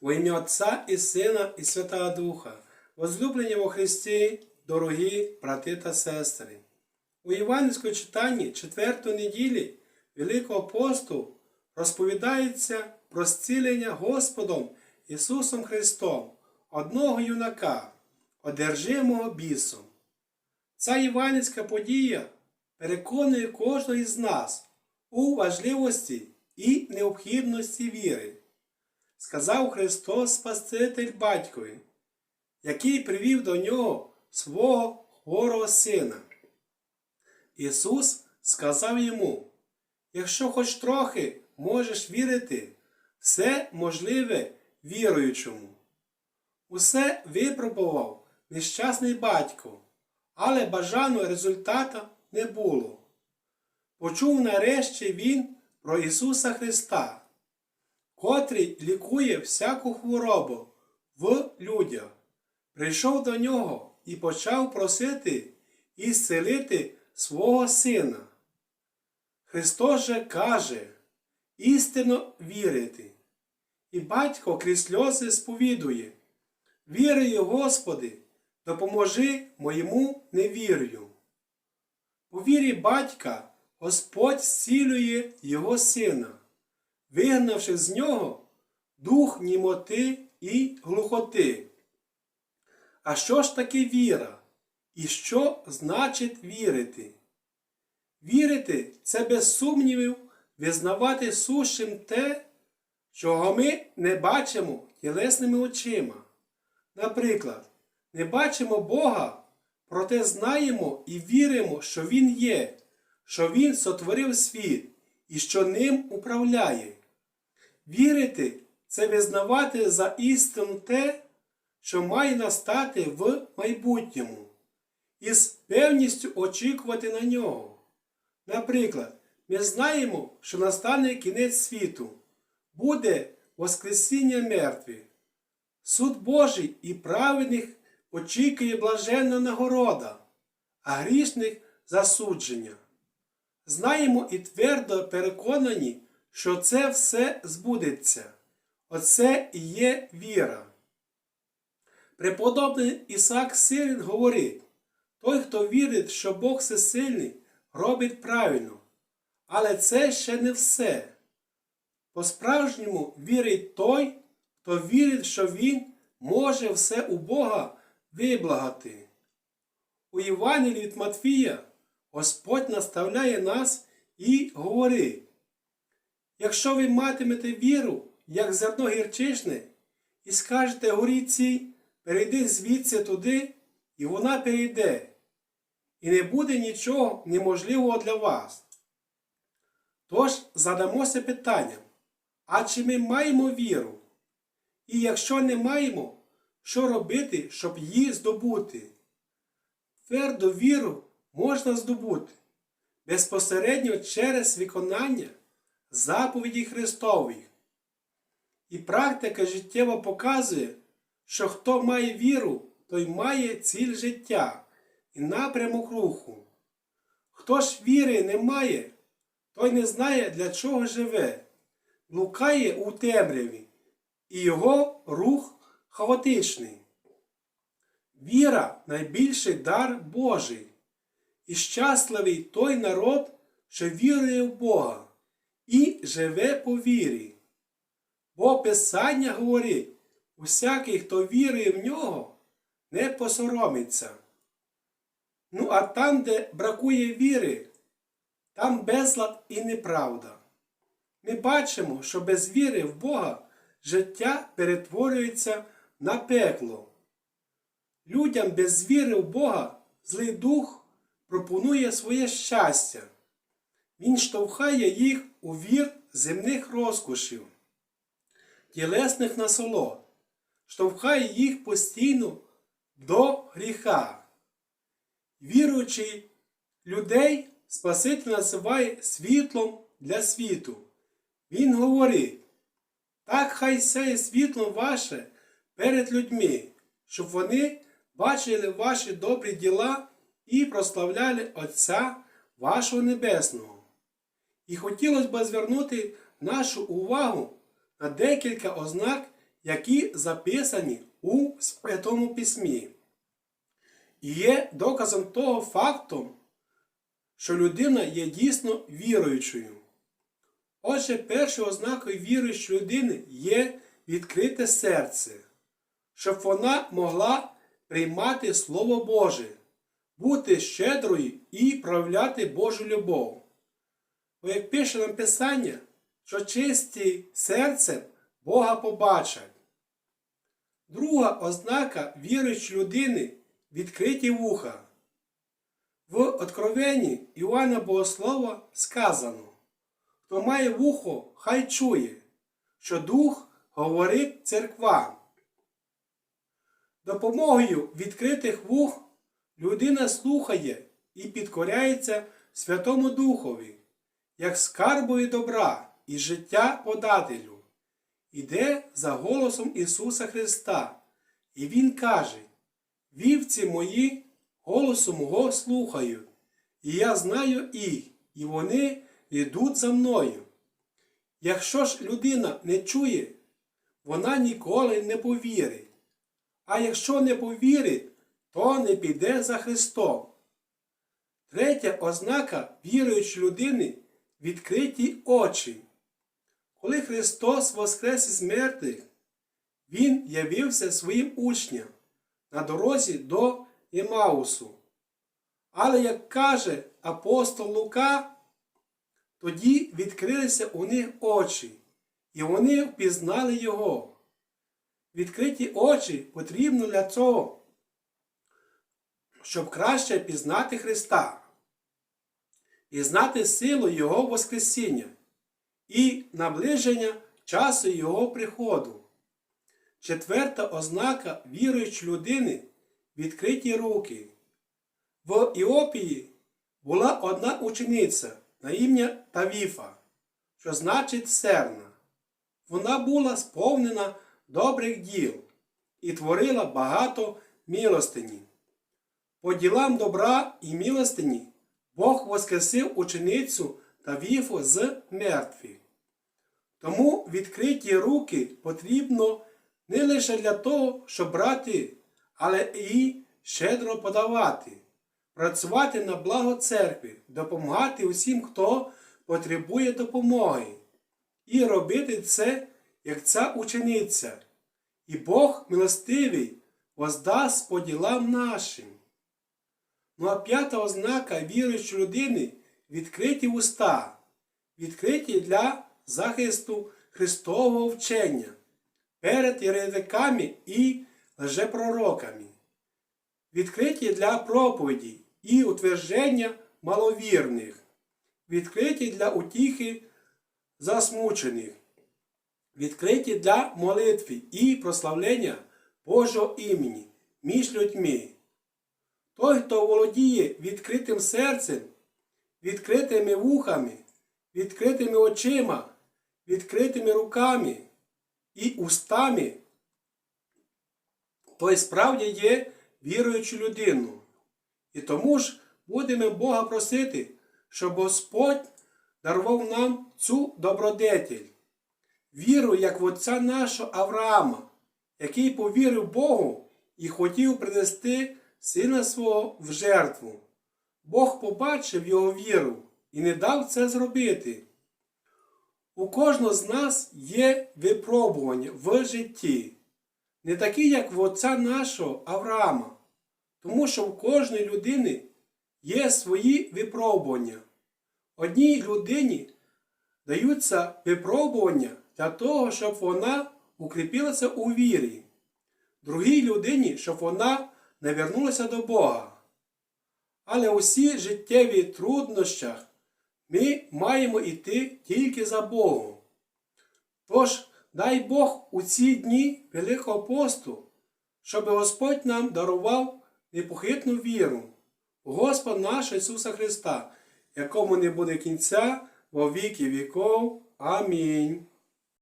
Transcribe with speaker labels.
Speaker 1: Во ім'я Отця і Сина, і Святого Духа, возлюблені во Христі, дорогі брати та сестри. У Іванівському читанні четвертої неділі Великого посту розповідається про зцілення Господом Ісусом Христом одного юнака, одержимого бісом. Ця іванівська подія переконує кожного із нас у важливості і необхідності віри, сказав Христос Спаситель батькові, який привів до нього свого хворого сина. Ісус сказав йому, якщо хоч трохи можеш вірити, все можливе віруючому. Усе випробував нещасний батько, але бажаного результата не було. Почув нарешті він про Ісуса Христа, котрий лікує всяку хворобу в людях. Прийшов до нього і почав просити і зцілити свого сина. Христос же каже, істинно вірити. І батько крізь сльози сповідує, вірую, Господи, допоможи моєму невір'ю. У вірі батька Господь зцілює його сина, вигнавши з нього дух німоти і глухоти. А що ж таке віра? І що значить вірити? Вірити це без сумнівів визнавати сущим те, чого ми не бачимо тілесними очима. Наприклад, не бачимо Бога, проте знаємо і віримо, що Він є, що Він сотворив світ і що ним управляє. Вірити це визнавати за істину те, що має настати в майбутньому, і з певністю очікувати на нього. Наприклад, ми знаємо, що настане кінець світу, буде Воскресіння мертвих. Суд Божий і праведних очікує блаженна нагорода, а грішних засудження. Знаємо і твердо переконані, що це все збудеться. Оце і є віра. Преподобний Ісаак Сирин говорить, той, хто вірить, що Бог всесильний, робить правильно. Але це ще не все. По-справжньому вірить той, хто вірить, що Він може все у Бога виблагати. У Євангелії від Матфія Господь наставляє нас і говорить, якщо ви матимете віру, як зерно гірчичне, і скажете горі цій, перейди звідси туди, і вона перейде, і не буде нічого неможливого для вас. Тож задамося питанням, а чи ми маємо віру? І якщо не маємо, що робити, щоб її здобути? Тверду віру можна здобути безпосередньо через виконання заповіді Христових. І практика життєво показує, що хто має віру, той має ціль життя і напрямок руху. Хто ж віри не має, той не знає, для чого живе, блукає у темряві, і його рух хаотичний. Віра найбільший дар Божий, і щасливий той народ, що вірує в Бога живе по вірі. Бо Писання говорить, усякий, хто вірує в нього, не посоромиться. Ну, а там, де бракує віри, там безлад і неправда. Ми бачимо, що без віри в Бога життя перетворюється на пекло. Людям без віри в Бога злий дух пропонує своє щастя. Він штовхає їх у вір земних розкошів, тілесних насолод, штовхає їх постійно до гріха. Віруючи людей, Спаситель називає світлом для світу. Він говорить, так хай сяє світло ваше перед людьми, щоб вони бачили ваші добрі діла і прославляли Отця вашого Небесного. І хотілося б звернути нашу увагу на декілька ознак, які записані у Святому Письмі. І є доказом того факту, що людина є дійсно віруючою. Отже, першою ознакою віруючої людини є відкрите серце, щоб вона могла приймати Слово Боже, бути щедрою і проявляти Божу любов. Бо як пише нам Писання, що чисті серцем Бога побачать. Друга ознака віруючої людини відкриті вуха. В Откровенні Іоанна Богослова сказано, хто має вухо, хай чує, що Дух говорить церквам. Допомогою відкритих вух людина слухає і підкоряється Святому Духові, як скарбові добра і життя подателю. Іде за голосом Ісуса Христа, і Він каже: Вівці мої голосу мого слухають, і я знаю їх, і вони йдуть за мною. Якщо ж людина не чує, вона ніколи не повірить. А якщо не повірить, то не піде за Христом. Третя ознака віруючої людини відкриті очі. Коли Христос воскрес із мертвих, Він явився своїм учням на дорозі до Ємаусу. Але, як каже апостол Лука, тоді відкрилися у них очі, і вони впізнали Його. Відкриті очі потрібно для цього, щоб краще пізнати Христа і знати силу Його Воскресіння і наближення часу Його приходу. Четверта ознака віруючої людини відкриті руки. В Іопії була одна учениця на ім'я Тавіфа, що значить серна. Вона була сповнена добрих діл і творила багато милостині. По ділам добра і милостині Бог воскресив ученицю та Тавіфу з мертвих. Тому відкриті руки потрібно не лише для того, щоб брати, але і щедро подавати, працювати на благо церкви, допомагати усім, хто потребує допомоги, і робити це, як ця учениця. І Бог милостивий воздасть по ділам нашим. Ну а п'ята ознака віруючої людини відкриті уста, відкриті для захисту Христового вчення перед єретиками і лжепророками, відкриті для проповіді і утвердження маловірних, відкриті для утіхи засмучених, відкриті для молитви і прославлення Божого імені між людьми. Той, хто володіє відкритим серцем, відкритими вухами, відкритими очима, відкритими руками і устами, той справді є віруючою людиною. І тому ж будемо Бога просити, щоб Господь дарував нам цю добродетель, віру, як в отця нашого Авраама, який повірив Богу і хотів принести сина свого в жертву. Бог побачив його віру і не дав це зробити. У кожного з нас є випробування в житті, не такі, як в отця нашого Авраама, тому що в кожної людини є свої випробування. Одній людині даються випробування для того, щоб вона укріпилася у вірі, другій людині, щоб вона не вернулася до Бога. Але усі життєві труднощах ми маємо йти тільки за Богом. Тож, дай Бог у ці дні Великого посту, щоб Господь нам дарував непохитну віру у Господа нашого Ісуса Христа, якому не буде кінця во віки віков. Амінь.